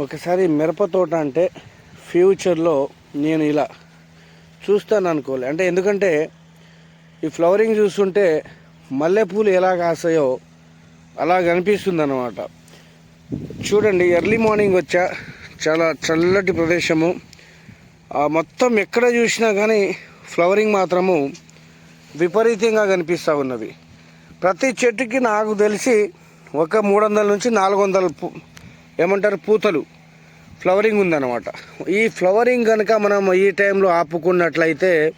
ఒకసారి మిరప తోట అంటే ఫ్యూచర్లో నేను ఇలా చూస్తాను అనుకోలే అంటే ఎందుకంటే ఈ ఫ్లవరింగ్ చూస్తుంటే మల్లెపూలు ఎలా కాస్తాయో అలా కనిపిస్తుంది అనమాట చూడండి ఎర్లీ మార్నింగ్ వచ్చా చాలా చల్లటి ప్రదేశము. ఆ మొత్తం ఎక్కడ చూసినా కానీ ఫ్లవరింగ్ మాత్రము విపరీతంగా కనిపిస్తూ ఉన్నవి ప్రతి చెట్టుకి నాకు తెలిసి ఒక మూడు వందల నుంచి నాలుగు వందల ఏమంటారు పూతలు. ఫ్లవరింగ్ ఉందన్నమాట. ఈ ఫ్లవరింగ్ కనుక మనం ఈ టైంలో ఆపుకున్నట్లయితే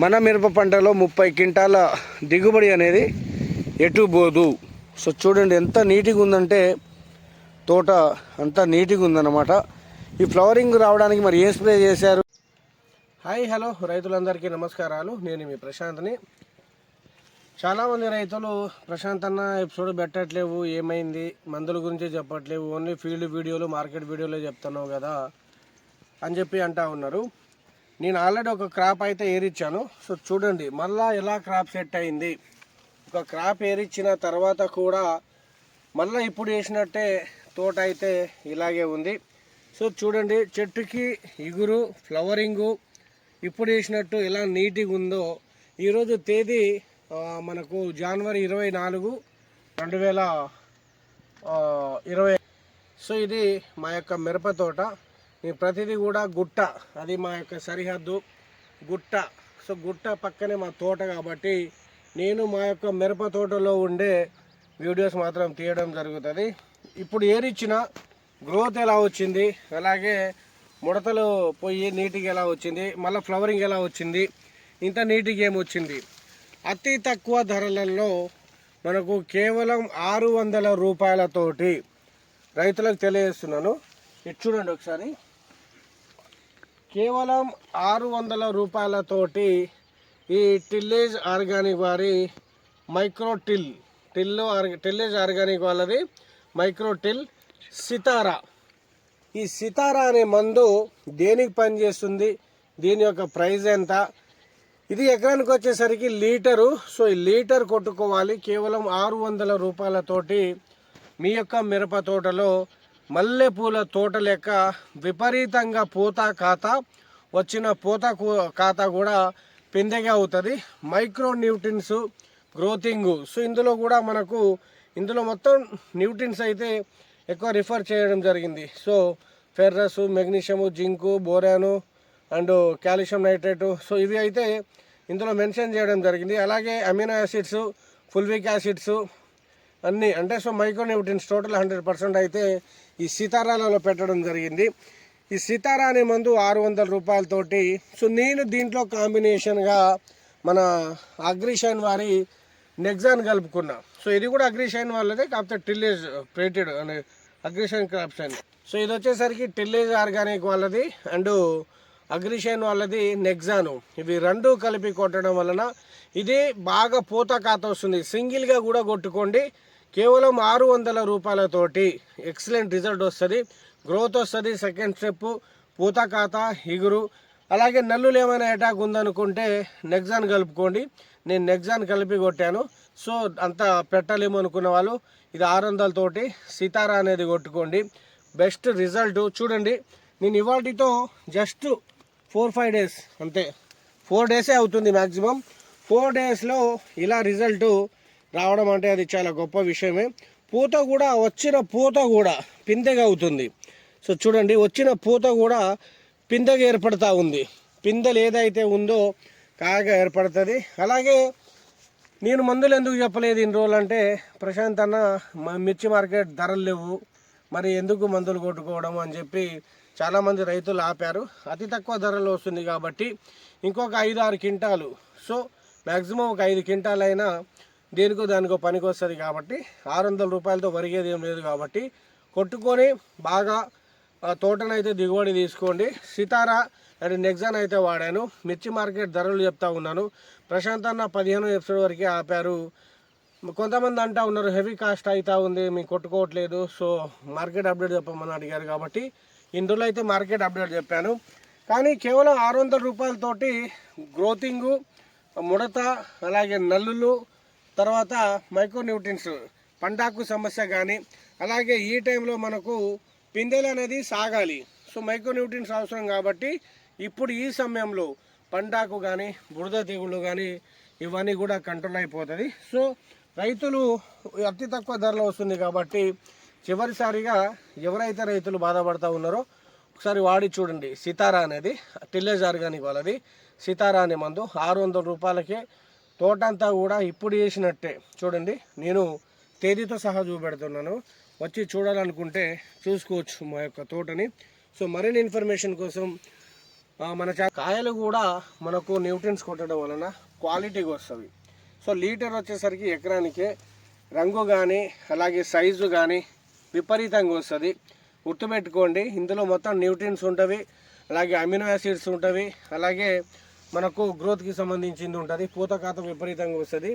మన మిరప పంటలో ముప్పై క్వింటాల దిగుబడి అనేది ఎటు పోదు. సో చూడండి ఎంత నీట్గా ఉందంటే తోట అంత నీట్గా ఉందన్నమాట. ఈ ఫ్లవరింగ్ రావడానికి మరి ఏ స్ప్రే చేశారు? హాయ్ హలో రైతులందరికీ నమస్కారాలు. నేను మీ ప్రశాంత్ని. చాలామంది రైతులు ప్రశాంత్ అన్న ఎపిసోడ్ పెట్టట్లేవు ఏమైంది? మందుల గురించి చెప్పట్లేవు ఓన్లీ ఫీల్డ్ వీడియోలు మార్కెట్ వీడియోలే చెప్తున్నావు కదా అని చెప్పి అంటా ఉన్నారు. నేను ఆల్రెడీ ఒక క్రాప్ అయితే ఏరిచ్చాను. సో చూడండి మళ్ళా ఎలా క్రాప్ సెట్ అయింది? ఒక క్రాప్ ఏరిచ్చిన తర్వాత కూడా మళ్ళీ ఇప్పుడు వేసినట్టే తోట అయితే ఇలాగే ఉంది. సో చూడండి చెట్టుకి ఇగురు ఫ్లవరింగు ఇప్పుడు వేసినట్టు ఎలా నీట్గా ఉందో ఈరోజు తేదీ మనకు జనవరి ఇరవై నాలుగు రెండు వేల ఇరవై. సో ఇది మా యొక్క మిరప తోట. ఈ ప్రతిదీ కూడా గుట్ట. అది మా యొక్క సరిహద్దు గుట్ట. సో గుట్ట పక్కనే మా తోట కాబట్టి నేను మా యొక్క మిరప తోటలో ఉండే వీడియోస్ మాత్రం తీయడం జరుగుతుంది. ఇప్పుడు ఏరిచ్చిన గ్రోత్ ఎలా వచ్చింది? అలాగే ముడతలు పోయి నీట్గా ఎలా వచ్చింది? మళ్ళీ ఫ్లవరింగ్ ఎలా వచ్చింది? ఇంత నీటికి ఏమొచ్చింది అతి తక్కువ ధరలలో మనకు కేవలం ఆరు వందల రూపాయలతోటి రైతులకు తెలియజేస్తున్నాను. ఇది చూడండి ఒకసారి. కేవలం ఆరు వందల రూపాయలతోటి ఈ టిల్లేజ్ ఆర్గానిక్ వారి మైక్రో టిల్ టిల్లో ఆర్గ టిల్లేజ్ ఆర్గానిక్ వాళ్ళది మైక్రో టిల్ సితారా ఈ సితారా అనే మందు దేనికి పనిచేస్తుంది? దీని యొక్క ప్రైస్ ఎంత? ఇది ఎకరానికి వచ్చేసరికి లీటరు. సో ఈ లీటర్ కొట్టుకోవాలి. కేవలం ఆరు వందల రూపాయలతోటి మీ యొక్క మిరప తోటలో మల్లెపూల తోట లెక్క విపరీతంగా పూత ఖాతా వచ్చిన పూత కూ- ఖాతా కూడా పిందెగా అవుతుంది. మైక్రో న్యూట్రిన్స్ గ్రోతింగ్. సో ఇందులో కూడా మనకు ఇందులో మొత్తం న్యూట్రిన్స్ అయితే ఎక్కువ రిఫర్ చేయడం జరిగింది. So ferrous magnesium zinc boron and calcium nitrate. So ఇవి అయితే ఇందులో మెన్షన్ చేయడం జరిగింది. అలాగే అమినో యాసిడ్స్ ఫుల్విక్ యాసిడ్స్ అన్నీ అంటే so micronutrients total hundred percent అయితే ఈ సీతారాలలో పెట్టడం జరిగింది. ఈ సీతారా అనే మందు ఆరు వందల రూపాయలతోటి సో నేను దీంట్లో కాంబినేషన్గా మన అగ్రిషైన్ వారి నెగ్జాన్ కలుపుకున్నా. సో ఇది కూడా అగ్రిషైన్ వాళ్ళదే కాకపోతే టిల్లేజ్ ప్రేటెడ్ అనే అగ్రిషైన్ క్రాప్షన్ సో ఇది వచ్చేసరికి టిల్లేజ్ ఆర్గానిక్ వాళ్ళది. అండ్ అగ్రిషైన్ వాళ్ళది నెగ్జాను. ఇవి రెండు కలిపి కొట్టడం వలన ఇది బాగా పూత కాత వస్తుంది సింగిల్గా కూడా కొట్టుకోండి. కేవలం ఆరు వందల రూపాయలతోటి ఎక్సలెంట్ రిజల్ట్ వస్తుంది. గ్రోత్ వస్తుంది. సెకండ్ స్టెప్ పూత కాత ఇగురు. అలాగే నల్లులు ఏమైనా అటాక్ ఉందనుకుంటే నెగ్జాన్ కలుపుకోండి. నేను నెగ్జాన్ కలిపి కొట్టాను. సో అంత పెట్టలేము అనుకున్న వాళ్ళు ఇది ఆరు వందలతోటి సితారా అనేది కొట్టుకోండి. బెస్ట్ రిజల్ట్ చూడండి. నేను ఇవాటితో జస్ట్ ఫోర్ ఫైవ్ డేస్ అంతే. ఫోర్ డేసే అవుతుంది మ్యాక్సిమం ఫోర్ డేస్లో ఇలా రిజల్ట్ రావడం అంటే అది చాలా గొప్ప విషయమే. పూత కూడా వచ్చిన పూత కూడా పిందెగా అవుతుంది. సో చూడండి వచ్చిన పూత కూడా పిందెగా ఏర్పడతా ఉంది. పిందెలు ఏదైతే ఉందో కాగా ఏర్పడుతుంది. అలాగే నేను మందులు ఎందుకు చెప్పలేదు ఇన్ని రోజులు అంటే ప్రశాంత్ అన్న మిర్చి మార్కెట్ ధరలు లేవు. మరి ఎందుకు మందులు కొట్టుకోవడం అని చెప్పి చాలామంది రైతులు ఆపారు. అతి తక్కువ ధరలో వస్తుంది కాబట్టి ఇంకొక ఐదు ఆరు క్వింటాలు. సో మ్యాక్సిమం ఒక ఐదు క్వింటాలు అయినా దేనికో దానికో పనికి వస్తుంది కాబట్టి ఆరు వందల రూపాయలతో వరిగేది ఏం లేదు కాబట్టి కొట్టుకొని బాగా తోటనైతే దిగుబడి తీసుకోండి. సితారా అండ్ నెక్సాన్ అయితే వాడాను. మిర్చి మార్కెట్ ధరలు చెప్తా ఉన్నాను. ప్రశాంత్ అన్న పదిహేను ఎపిసోడ్ వరకే ఆపారు. కొంతమంది అంటా ఉన్నారు హెవీ కాస్ట్ అవుతా ఉంది మీకు కొట్టుకోవట్లేదు. సో మార్కెట్ అప్డేట్ చెప్పమని అడిగారు కాబట్టి ఇందులో అయితే మార్కెట్ అప్డేట్ చెప్పాను. కానీ కేవలం ఆరు వందల రూపాయలతోటి గ్రోతింగు ముడత అలాగే నల్లులు తర్వాత మైక్రోన్యూట్రిన్స్ పంటాకు సమస్య కానీ అలాగే ఈ టైంలో మనకు పిందెలు అనేది సాగాలి. సో మైక్రోన్యూట్రిన్స్ అవసరం కాబట్టి ఇప్పుడు ఈ సమయంలో పండాకు కానీ బురద తెగుళ్ళు కానీ ఇవన్నీ కూడా కంట్రోల్ అయిపోతుంది. సో రైతులు అతి తక్కువ ధరలో వస్తుంది కాబట్టి చివరిసారిగా ఎవరైతే రైతులు బాధపడతా ఉన్నారో ఒకసారి వాడి చూడండి. సితారా అనేది టిల్లేజ్ ఆర్గానిక్ వాళ్ళది. సితారా అనే మందు ఆరు వందల రూపాయలకే తోటంతా కూడా ఇప్పుడు చేసినట్టే చూడండి నేను తేదీతో సహా చూపెడుతున్నాను. వచ్చి చూడాలనుకుంటే చూసుకోవచ్చు మా యొక్క తోటని. సో మరిన్ని ఇన్ఫర్మేషన్ కోసం మన చా- కాయలు కూడా మనకు న్యూట్రియన్స్ కొట్టడం వలన క్వాలిటీగా వస్తుంది. సో లీటర్ వచ్చేసరికి ఎకరానికే రంగు కానీ అలాగే సైజు కానీ విపరీతంగా వస్తుంది. గుర్తుపెట్టుకోండి ఇందులో మొత్తం న్యూట్రియన్స్ ఉంటవి అలాగే అమినో యాసిడ్స్ ఉంటవి అలాగే మనకు గ్రోత్కి సంబంధించింది ఉంటుంది. పూత కాతం విపరీతంగా వస్తుంది.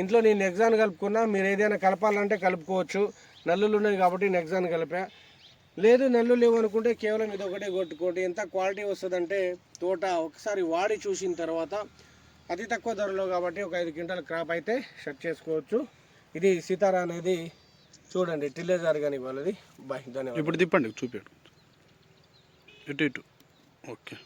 ఇంట్లో నేను నెగ్జాన్ కలుపుకున్నా మీరు ఏదైనా కలపాలంటే కలుపుకోవచ్చు. నల్లులు ఉన్నాయి కాబట్టి నెగ్జాన్ కలిపా. లేదు నల్లులు లేవు అనుకుంటే కేవలం ఇది ఒకటే కొట్టుకోండి. ఎంత క్వాలిటీ వస్తుందంటే తోట ఒకసారి వాడి చూసిన తర్వాత అతి తక్కువ ధరలో కాబట్టి ఒక ఐదు క్వింటాల క్రాప్ అయితే సెట్ చేసుకోవచ్చు. ఇది సీతారా అనేది చూడండి టిల్లేజ్ కానీ వాళ్ళది బాయ్ ధన్యవాదాలు. ఇప్పుడు తిప్పండి చూపాడు ఇటు ఇటు. ఓకే.